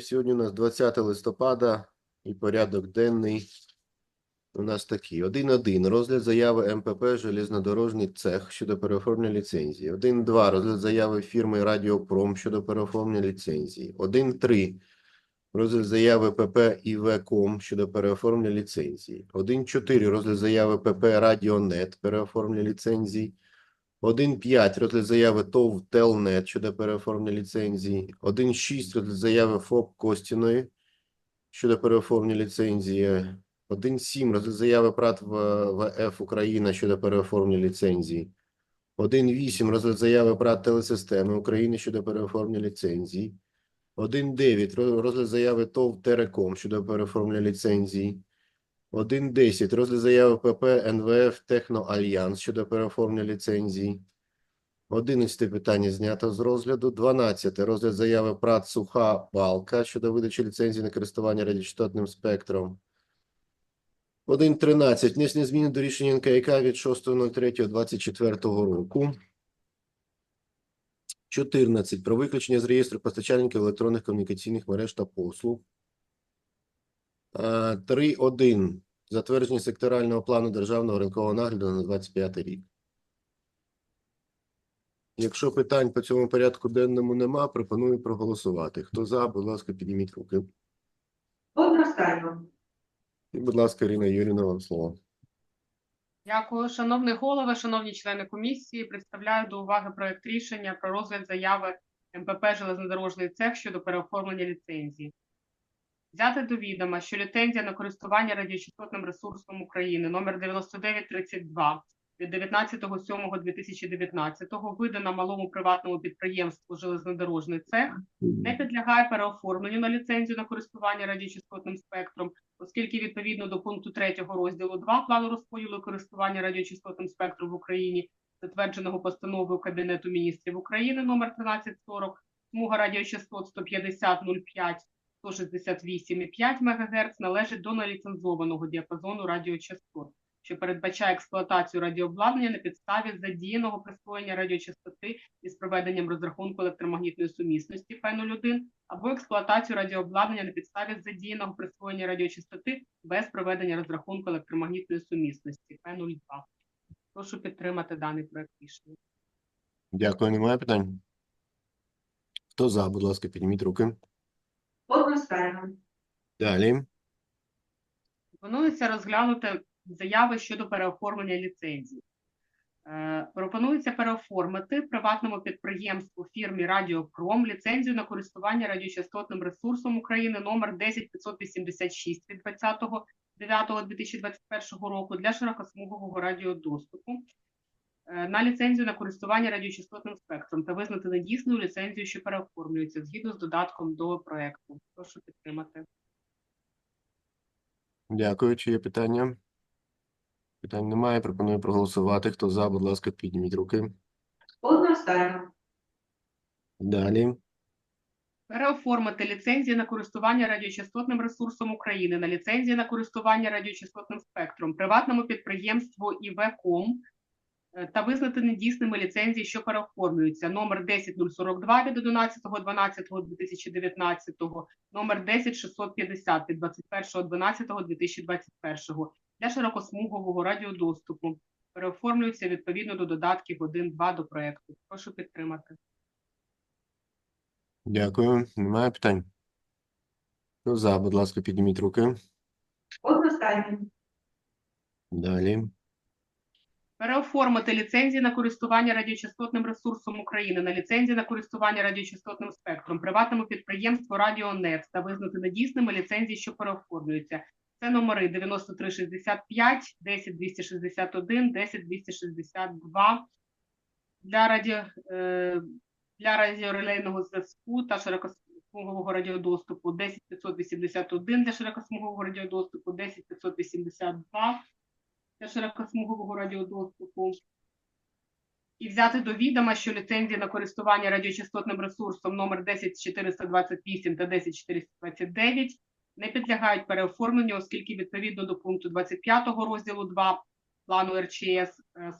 Сьогодні у нас 20 листопада і порядок денний у нас такий. 1.1. Розгляд заяви МПП «Железнодорожний цех» щодо переоформлення ліцензії. 1.2. Розгляд заяви фірми «Радіопром» щодо переоформлення ліцензії. 1.3. Розгляд заяви ПП «ІВКом» щодо переоформлення ліцензії. 1.4. Розгляд заяви ПП «Радіонет» переоформлення ліцензії. 1.5. Розгляд заяви ТОВ «Телнет» щодо переоформлення ліцензії. 1.6. Розгляд заяви ФОП Костіної щодо переоформлення ліцензії. 1.7. Розгляд заяви ПРАТ ВФ Україна щодо переоформлення ліцензії. 1.8. Розгляд заяви ПРАТ Телесистеми України щодо переоформлення ліцензії. 1.9. Ро- Розгляд заяви ТОВ Тереком щодо переоформлення ліцензії. 1.10. Розгляд заяви ПП НВФ Техноальянс щодо переоформлення ліцензії. 11 питання знято з розгляду. 12. Розгляд заяви ПРАТ Суха Балка щодо видачі ліцензії на користування радіочастотним спектром. 1.13. Внесення зміни до рішення НКК від 6.03.24 року. 14. Про виключення з реєстру постачальників електронних комунікаційних мереж та послуг. Е, 3.1. Затвердження секторального плану державного ринкового нагляду на 25 рік. Якщо питань по цьому порядку денному нема, пропоную проголосувати. Хто за, будь ласка, підніміть руки. Одностайно. І, будь ласка, Ірина Юріна, вам слово. Дякую, шановний голове, шановні члени комісії. Представляю до уваги проект рішення про розгляд заяви МПП «Железнодорожний цех» щодо переоформлення ліцензії. Взяти до відома, що ліцензія на користування радіочастотним ресурсом України номер 9932 від 19.07.2019 видана малому приватному підприємству «Железнодорожний цех» не підлягає переоформленню на ліцензію на користування радіочастотним спектром, оскільки відповідно до пункту 3 розділу 2 плану розподілу користування радіочастотним спектром в Україні, затвердженого постановою Кабінету міністрів України номер 1340, смуга радіочастот 150,05, 168,5 МГц належить до неліцензованого діапазону радіочастот, що передбачає експлуатацію радіообладнання на підставі задіяного присвоєння радіочастоти із проведенням розрахунку електромагнітної сумісності П01 або експлуатацію радіообладнання на підставі задіяного присвоєння радіочастоти без проведення розрахунку електромагнітної сумісності П02. Прошу підтримати даний проект рішення. Дякую, немає питань. Хто за, будь ласка, підніміть руки. Одностайно. Далі. Пропонується розглянути заяви щодо переоформлення ліцензій. Е, Пропонується переоформити приватному підприємству фірмі Радіопром ліцензію на користування радіочастотним ресурсом України номер 10586 від 20.09.2021 року для широкосмугового радіодоступу на ліцензію на користування радіочастотним спектром та визнати недійсною ліцензію, що переоформлюється згідно з додатком до проекту. Прошу підтримати. Дякую. Чи є питання? Питань немає. Пропоную проголосувати. Хто за, будь ласка, підніміть руки. Одностайно. Далі. Переоформити ліцензії на користування радіочастотним ресурсом України на ліцензії на користування радіочастотним спектром приватному підприємству ІВКом е, та визнати недійсними ліцензії, що переоформлюються. Номер 10042 від 11.12.2019, номер 10650 від 21.12.2021 для широкосмугового радіодоступу. Переоформлюються відповідно до додатків 1-2 до проекту. Прошу підтримати. Дякую. Немає питань. Хто за, будь ласка, підніміть руки. Одностайно. Далі. Переоформити ліцензії на користування радіочастотним ресурсом України на ліцензії на користування радіочастотним спектром приватному підприємству Радіонет та визнати недійсними ліцензії, що переоформлюються. Це номери 9365, 10261, 10262 для радіо е, для радіорелейного зв'язку та широкосмугового радіодоступу 10581 для широкосмугового радіодоступу 10582 для широкосмугового радіодоступу. І взяти до відома, що ліцензії на користування радіочастотним ресурсом номер 10428 та 10429 не підлягають переоформленню, оскільки відповідно до пункту 25 розділу 2 плану РЧС е,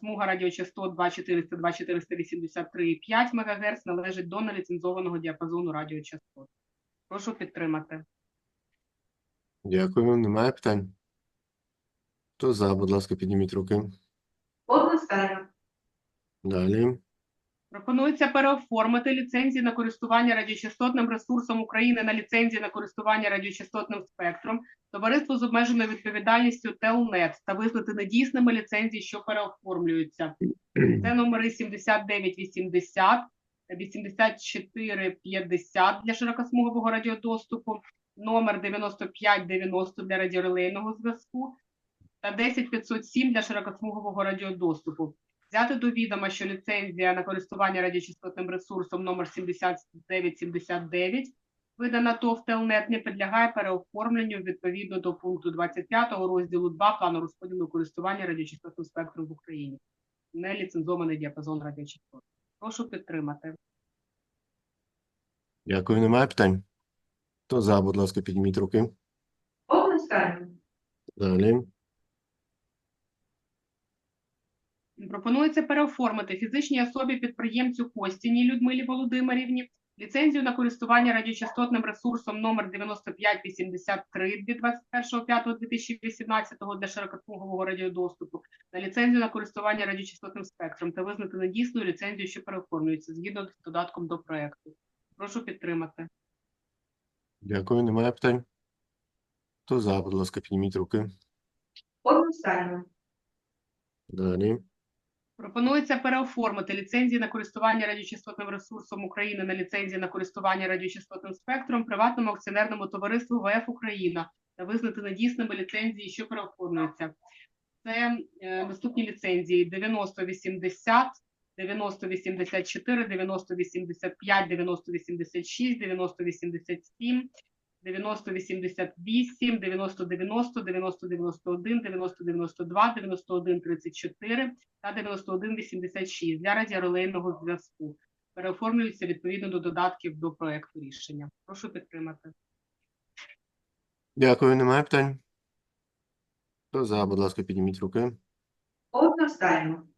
смуга радіочастот 2400-2483,5 МГц належить до неліцензованого діапазону радіочастот. Прошу підтримати. Дякую. Немає питань? Хто за, будь ласка, підніміть руки. Одностайно. Далі. Пропонується переоформити ліцензії на користування радіочастотним ресурсом України на ліцензії на користування радіочастотним спектром, товариство з обмеженою відповідальністю Телнет та визнати недійсними ліцензії, що переоформлюються. Це номери 7980, 8450 для широкосмугового радіодоступу, номер 9590 для радіорелейного зв'язку та 10507 для широкосмугового радіодоступу. Взяти до відома, що ліцензія на користування радіочастотним ресурсом номер 7979, видана ТОВ Телнет, не підлягає переоформленню відповідно до пункту 25 розділу 2 плану розподілу користування радіочастотним спектром в Україні. Неліцензований діапазон радіочастот. Прошу підтримати. Дякую. Немає питань? Хто за, будь ласка, підніміть руки. Одностайно. Далі. Пропонується переоформити фізичній особі підприємцю Костіній Людмилі Володимирівні ліцензію на користування радіочастотним ресурсом номер 9583 від 21.05.2018 для широкосмугового радіодоступу на ліцензію на користування радіочастотним спектром та визнати недійсною ліцензію, що переоформлюється згідно з додатком до проекту. Прошу підтримати. Дякую. Немає питань? Хто за, будь ласка, підніміть руки. Одностайно. Далі. Пропонується переоформити ліцензії на користування радіочастотним ресурсом України на ліцензії на користування радіочастотним спектром приватному акціонерному товариству ВФ Україна та визнати недійсними ліцензії, що переоформлюються. Це е, наступні ліцензії 9080, 9084, 9085, 9086, 9087, 9088, 9090, 9091, 9092, 9134 та 9186 для радіорелейного зв'язку. Переоформлюються відповідно до додатків до проекту рішення. Прошу підтримати. Дякую. Немає питань? Хто за, будь ласка, підніміть руки. Одностайно.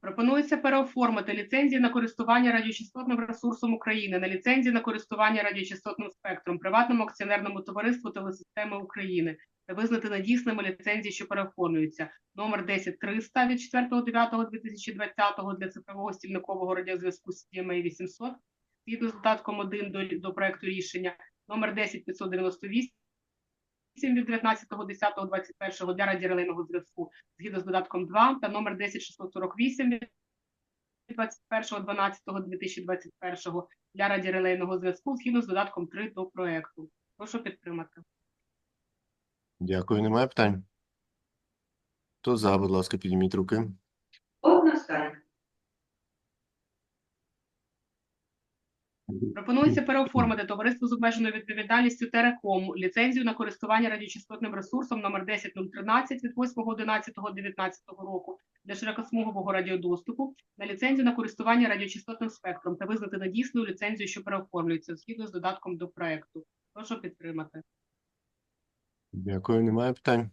Пропонується переоформити ліцензії на користування радіочастотним ресурсом України на ліцензії на користування радіочастотним спектром приватному акціонерному товариству Телесистеми України та визнати недійсними ліцензії, що переоформлюються. Номер 10300 від 4.9.2020 для цифрового стільникового радіозв'язку CMA 800 згідно з додатком 1 до, до проекту рішення. Номер 10598 від 19.10.21 для радіорелейного зв'язку згідно з додатком 2 та номер 10648 від 21.12.2021 для радіорелейного зв'язку згідно з додатком 3 до проекту. Прошу підтримати. Дякую. Немає питань? Хто за, будь ласка, підніміть руки. Одностайно. Пропонується переоформити товариство з обмеженою відповідальністю Тереком ліцензію на користування радіочастотним ресурсом номер 10013 від 8.11.19 року для широкосмугового радіодоступу на ліцензію на користування радіочастотним спектром та визнати недійсною ліцензію, що переоформлюється згідно з додатком до проекту. Прошу підтримати. Дякую. Немає питань?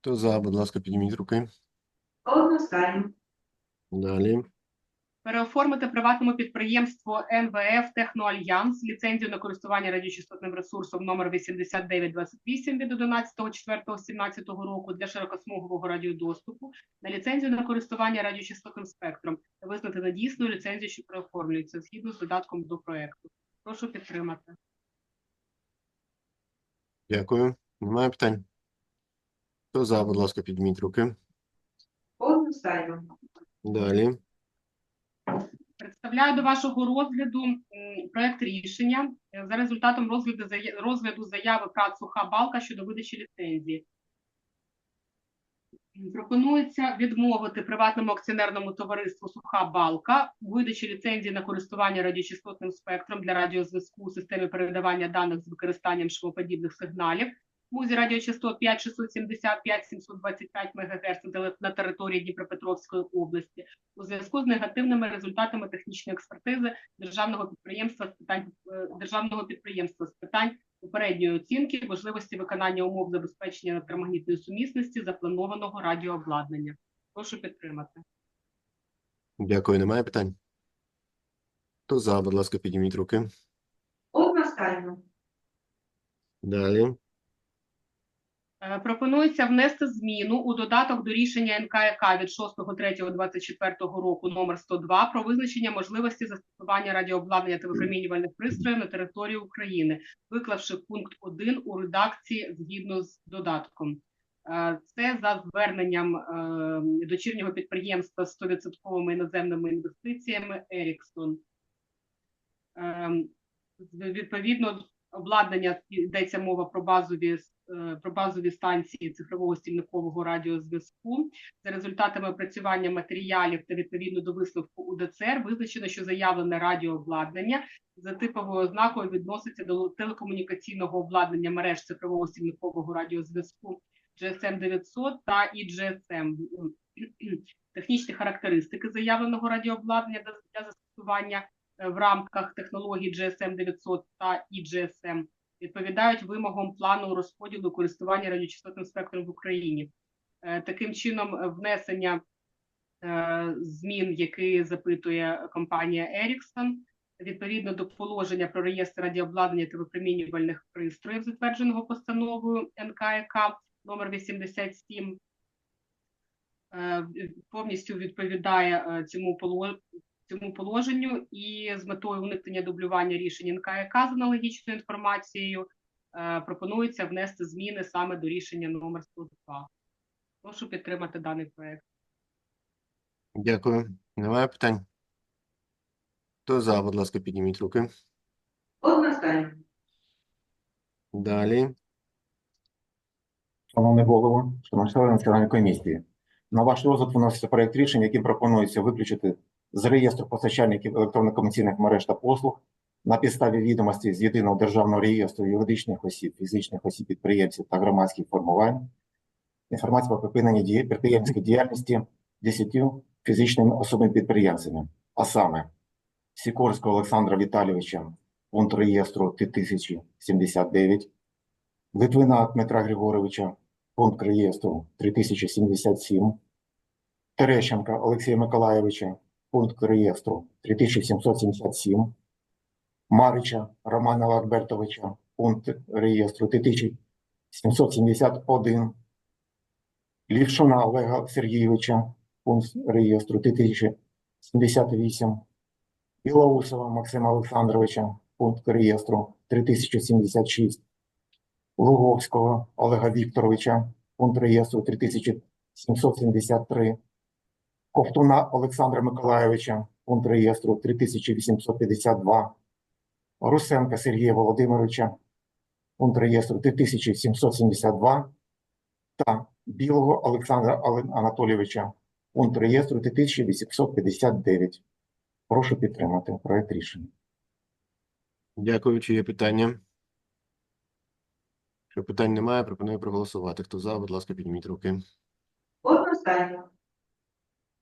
Хто за, будь ласка, підніміть руки. Одностайно. Далі. Переоформити приватному підприємству НВФ Техноальянс ліцензію на користування радіочастотним ресурсом номер 8928 від 11.04.17 року для широкосмугового радіодоступу на ліцензію на користування радіочастотним спектром та визнати недійсною ліцензію, що переоформлюється згідно з додатком до проекту. Прошу підтримати. Дякую. Немає питань? Хто за, будь ласка, підніміть руки. Одностайно. Далі. Представляю до вашого розгляду проект рішення е, за результатом розгляду розгляду заяви ПРАТ «Суха Балка» щодо видачі ліцензії. Пропонується відмовити приватному акціонерному товариству «Суха Балка» у видачі ліцензії на користування радіочастотним спектром для радіозв'язку у системі передавання даних з використанням швоподібних сигналів музі радіочастот 5675-725 МГц на теле- на території Дніпропетровської області у зв'язку з негативними результатами технічної експертизи державного підприємства з питань е, державного підприємства з питань попередньої оцінки важливості виконання умов забезпечення електромагнітної сумісності запланованого радіообладнання. Прошу підтримати. Дякую. Немає питань? Хто за, будь ласка, підніміть руки. Одностайно. Далі. Е, Пропонується внести зміну у додаток до рішення НКК від 6.3.24 року номер 102 про визначення можливості застосування радіообладнання та випромінювальних пристроїв на території України, виклавши пункт 1 у редакції згідно з додатком. Е, Це за зверненням е, дочірнього підприємства з 100% іноземними інвестиціями Еріксон. Ем, Відповідно, обладнання йдеться мова про базові про базові станції цифрового стільникового радіозв'язку. За результатами опрацювання матеріалів та відповідно до висновку УДЦР визначено, що заявлене радіообладнання за типовою ознакою відноситься до телекомунікаційного обладнання мереж цифрового стільникового радіозв'язку GSM 900 та EGSM. Технічні характеристики заявленого радіообладнання для застосування е, в рамках технологій GSM 900 та EGSM відповідають вимогам плану розподілу користування радіочастотним спектром в Україні. Е, Таким чином, е, внесення е, змін, які запитує компанія Ericsson, відповідно до положення про реєстр радіообладнання та випромінювальних пристроїв, затвердженого постановою НКК номер 87, е, повністю відповідає цьому цьому положенню і з метою уникнення дублювання рішень НКК з аналогічною інформацією е, пропонується внести зміни саме до рішення номер 102. Прошу підтримати даний проект. Дякую. Немає питань? Хто за, будь ласка, підніміть руки. Одностайно. Далі. Шановний голово, шановні члени національної комісії, на ваш розгляд виноситься проект рішення, яким пропонується виключити з реєстру постачальників електронно-комерційних мереж та послуг на підставі відомостей з єдиного державного реєстру юридичних осіб, фізичних осіб, підприємців та громадських формувань. Інформацію про припинення підприємської діяльності 10 фізичними особами-підприємцями, а саме Сікорського Олександра Віталійовича, пункт реєстру 3079, Литвина Дмитра Григоровича, пункт реєстру 3077, Терещенка Олексія Миколайовича, пункт реєстру 3777, Марича Романа Альбертовича, пункт реєстру 3771, Лівшуна Олега Сергійовича, пункт реєстру 3078, Білоусова Максима Олександровича, пункт реєстру 3076, Луговського Олега Вікторовича, пункт реєстру 3773, Ковтуна Олександра Миколайовича, пункт реєстру 3852, Русенка Сергія Володимировича, пункт реєстру 3772 та Білого Олександра Анатолійовича, пункт реєстру 3859. Прошу підтримати проект рішення. Дякую. Чи є питання? Якщо питань немає, пропоную проголосувати. Хто за, будь ласка, підніміть руки. Одностайно.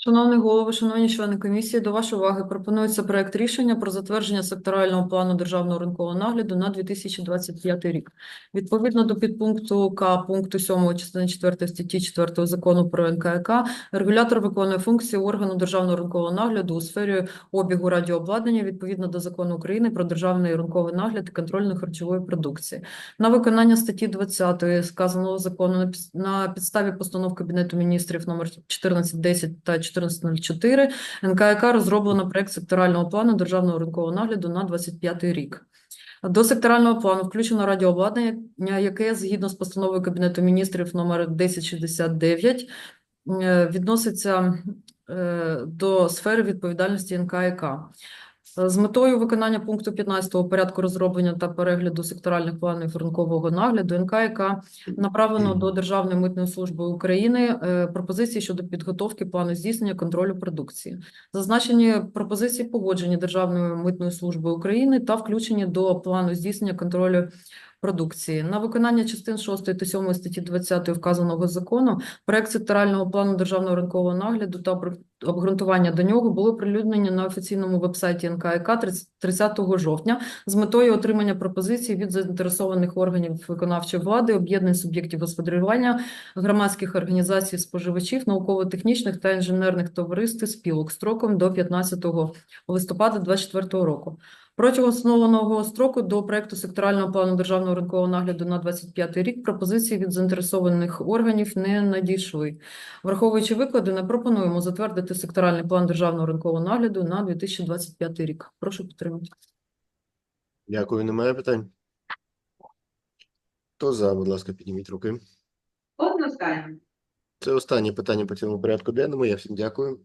Шановний голово, шановні члени комісії, до вашої уваги пропонується проект рішення про затвердження секторального плану державного ринкового нагляду на 2025 рік. Відповідно до підпункту К пункту 7 частини 4 статті 4 закону про НКК, регулятор виконує функції органу державного ринкового нагляду у сфері обігу радіообладнання відповідно до закону України про державний ринковий нагляд і контроль харчової продукції. На виконання статті 20 сказаного закону на підставі постанов Кабінету міністрів номер 1410 та 1404 НКК розроблено проект секторального плану державного ринкового нагляду на 25 рік. До секторального плану включено радіообладнання, яке згідно з постановою Кабінету міністрів номер 1069 е, відноситься е, до сфери відповідальності НКК. З метою виконання пункту 15 порядку розроблення та перегляду секторальних планів ринкового нагляду НКК направлено до Державної митної служби України е, пропозиції щодо підготовки плану здійснення контролю продукції. Зазначені пропозиції погоджені Державною митною службою України та включені до плану здійснення контролю продукції. На виконання частин 6 та 7 статті 20 вказаного закону проект секторального плану державного ринкового нагляду та обґрунтування до нього були оприлюднені на офіційному вебсайті НКК 30 жовтня з метою отримання пропозицій від заінтересованих органів виконавчої влади, об'єднань суб'єктів господарювання, громадських організацій споживачів, науково-технічних та інженерних товариств спілок строком до 15 листопада 2024 року. Протягом встановленого строку до проекту секторального плану державного ринкового нагляду на 25 рік пропозиції від заінтересованих органів не надійшли. Враховуючи виклади, не пропонуємо затвердити секторальний план державного ринкового нагляду на 2025 рік. Прошу підтримати. Дякую. Немає питань? Хто за, будь ласка, підніміть руки. Одностайно. Це останнє питання по цьому порядку денному. Я всім дякую.